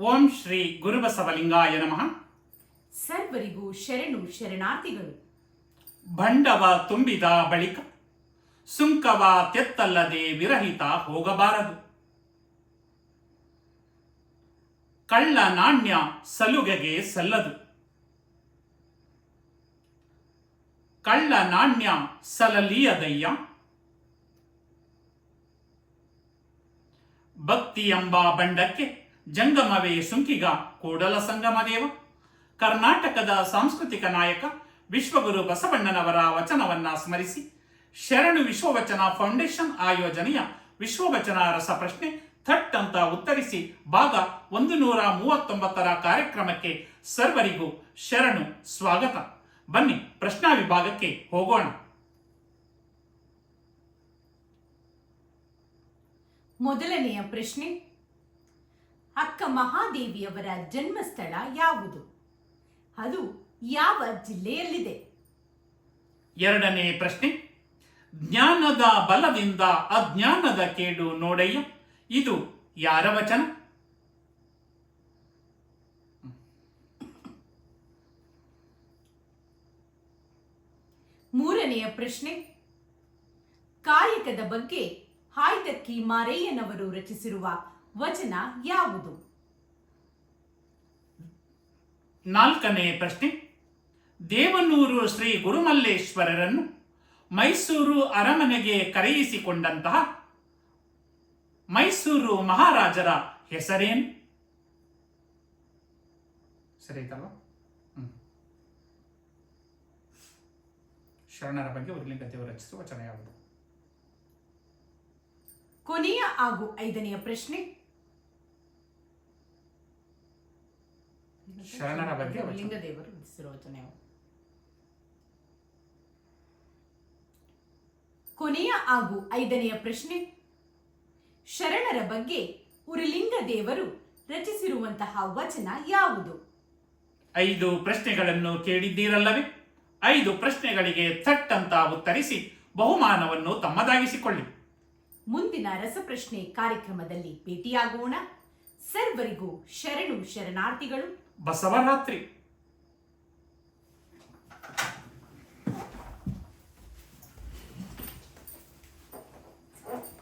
ಓಂ ಶ್ರೀ ಗುರುಬಸವಲಿಂಗಾಯ ನಮಃ. ಸರ್ವರಿಗೂ ಶರಣು ಶರಣಾರ್ಥಿಗಳು. ಭಂಡವ ತುಂಬಿದ ಬಳಿಕ ಸುಂಕವ ತೆತ್ತಲ್ಲದೆ ವಿರಹಿತ ಹೋಗಬಾರದು. ಕಳ್ಳ ನಾಣ್ಯ ಸಲುಗೆಗೆ ಸಲ್ಲದು. ಕಳ್ಳ ನಾಣ್ಯ ಸಲಲಿಯದಯ್ಯ. ಭಕ್ತಿ ಎಂಬ ಬಂಡಕ್ಕೆ ಜಂಗಮವೇ ಸುಂಕಿಗ ಕೂಡಲ ಸಂಗಮದೇವ. ಕರ್ನಾಟಕದ ಸಾಂಸ್ಕೃತಿಕ ನಾಯಕ ವಿಶ್ವಗುರು ಬಸವಣ್ಣನವರ ವಚನವನ್ನ ಸ್ಮರಿಸಿ. ಶರಣು ವಿಶ್ವವಚನ ಫೌಂಡೇಶನ್ ಆಯೋಜನೆಯ ವಿಶ್ವವಚನ ರಸ ಪ್ರಶ್ನೆ ಥಟ್ ಅಂತ ಉತ್ತರಿಸಿ ಭಾಗ ಒಂದು ನೂರ ಮೂವತ್ತೊಂಬತ್ತರ ಕಾರ್ಯಕ್ರಮಕ್ಕೆ ಸರ್ವರಿಗೂ ಶರಣು ಸ್ವಾಗತ. ಬನ್ನಿ ಪ್ರಶ್ನಾ ವಿಭಾಗಕ್ಕೆ ಹೋಗೋಣ. ಮೊದಲನೆಯ ಪ್ರಶ್ನೆ ಮಹಾದೇವಿಯವರ ಜನ್ಮಸ್ಥಳ ಯಾವುದು? ಅದು ಯಾವ ಜಿಲ್ಲೆಯಲ್ಲಿದೆ? ಎರಡನೇ ಪ್ರಶ್ನೆ. ಜ್ಞಾನದ ಬಲದಿಂದ ಅಜ್ಞಾನದ ಕೇಡು ನೋಡಯ್ಯ. ಇದು ಯಾರ ವಚನ? ಮೂರನೆಯ ಪ್ರಶ್ನೆ. ಕಾಯಕದ ಬಗ್ಗೆ ಹಾಯ್ದಕ್ಕಿ ಮಾರಯ್ಯನವರು ರಚಿಸಿರುವ ವಚನ ಯಾವುದು? ನಾಲ್ಕನೇ ಪ್ರಶ್ನೆ. ದೇವನೂರು ಶ್ರೀ ಗುರುಮಲ್ಲೇಶ್ವರರನ್ನು ಮೈಸೂರು ಅರಮನೆಗೆ ಕರೆಯಿಸಿಕೊಂಡಂತಹ ಮೈಸೂರು ಮಹಾರಾಜರ ಹೆಸರೇನು? ಸರಿ ಐತಲ್ವಾ ಶರಣರ ಬಗ್ಗೆ ಉರ್ಲಿಂಗ ದೇವರು ರಚಿಸುವ ಯಾವುದು ಕೊನೆಯ ಹಾಗೂ ಐದನೆಯ ಪ್ರಶ್ನೆ. ಶರಣರ ಬಗ್ಗೆ ಲಿಂಗ ದೇವರು ಯಾವುದು ಕೊನೆಯ ಹಾಗೂ ಐದನೆಯ ಪ್ರಶ್ನೆ. ಶರಣರ ಬಗ್ಗೆ ಉರಿಲಿಂಗ ದೇವರು ರಚಿಸಿರುವಂತಹ ವಚನ ಯಾವುದು? ಐದು ಪ್ರಶ್ನೆಗಳನ್ನು ಕೇಳಿದ್ದೀರಲ್ಲವೇ? ಐದು ಪ್ರಶ್ನೆಗಳಿಗೆ ಥಟ್ ಅಂತ ಉತ್ತರಿಸಿ ಬಹುಮಾನವನ್ನು ತಮ್ಮದಾಗಿಸಿಕೊಳ್ಳಿ. ಮುಂದಿನ ರಸಪ್ರಶ್ನೆ ಕಾರ್ಯಕ್ರಮದಲ್ಲಿ ಭೇಟಿಯಾಗೋಣ. ಸರ್ವರಿಗೂ ಶರಣು ಶರಣಾರ್ಥಿಗಳು. ಬಸವರಾತ್ರಿ.